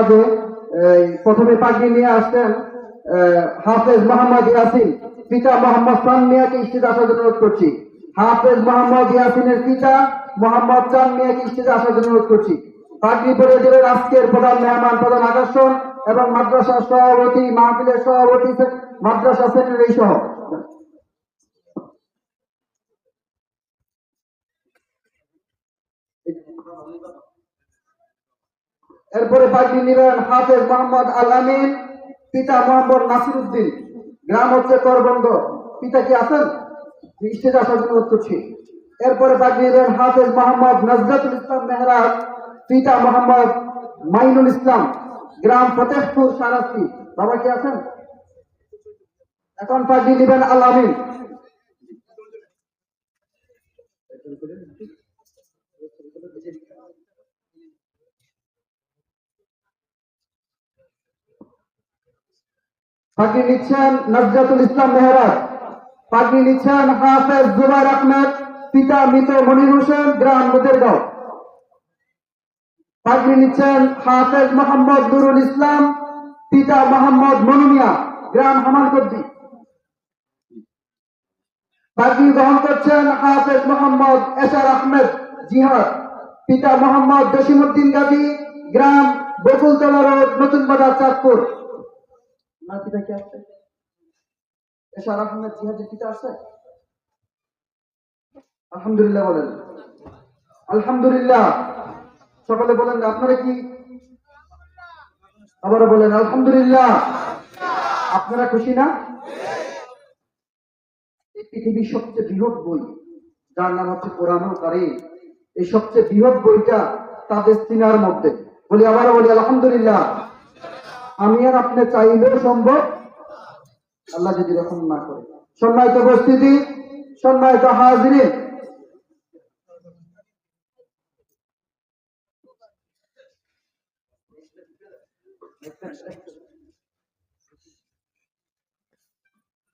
কাজে প্রথমে পাগড়ি নিয়ে আসতেন হাফেজ মোহাম্মদ ইয়াসিন, পিতা মোহাম্মদ চান মিয়াকে স্টেজে আসার জন্য অনুরোধ করছি। হাফেজ মোহাম্মদ ইয়াসিনের পিতা মোহাম্মদ চান মিয়াকে স্টেজে আসার জন্য অনুরোধ করছি। পাগড়ি পরে দেবেন আজকের প্রধান মেহমান, প্রধান আকর্ষণ এবং মাদ্রাসার সভাপতি, মাহফিলের সভাপতি, মাদ্রাসা সেক্রেটারি সহ। এরপরে পাগড়ি নেবেন হাফেজ মোহাম্মদ আল আমিন পিতা মোহাম্মদ নাসির উদ্দিন গ্রাম হচ্ছে করবন্দ পিতা কি আছেন? স্টেজে আসার জন্য করছি এরপরে পাগড়ি নেবেন হাফেজ মোহাম্মদ নজরতুল ইসলাম মেহরাজ, পিতা মোহাম্মদ মাইনুল ইসলাম। গ্রাম ফতেহপুর, সারাস্তি। বাবা কি আছেন? এখন পাগড়ি নেবেন আল আমিন পাগড়ি নিচ্ছেন নজরতুল ইসলাম মেহরাজ পাগড়ি নিচ্ছেন হাফেজ জুবাইর আহমেদ, পিতা মৃত মনির হোসেন, গ্রাম মুদেরগাঁও পাগড়ি নিচ্ছেন হাফেজ মোহাম্মদ নুরুল ইসলাম, পিতা মোহাম্মদ মনুমিয়া গ্রাম হামানকদ্দি পাগড়ি গ্রহণ করছেন হাফেজ মোহাম্মদ এসার আহমেদ জিহাদ, পিতা মোহাম্মদ জসিমুদ্দিন গাজী, গ্রাম বকুলতলা রোড, নতুন বাজার চাঁদপুর। এসার আহমেদ জিহাদের পিতা আছে আলহামদুলিল্লাহ বলেন। আলহামদুলিল্লাহ। সকলে বলেন, আপনারা কি? বলেন, আলহামদুলিল্লাহ। আপনারা খুশি না? পৃথিবীর সবচেয়ে বৃহৎ বই, যার নাম হচ্ছে কোরআন কারিম, এই সবচেয়ে বৃহৎ বইটা তাদের সিনার মধ্যে। বলি, আবারও বলি, আলহামদুলিল্লাহ। আমি আর আপনি চাইলেও সম্ভব? আল্লাহ যদি রকম না করে। সম্মানিত উপস্থিতি সম্মানিত হাজিরিন।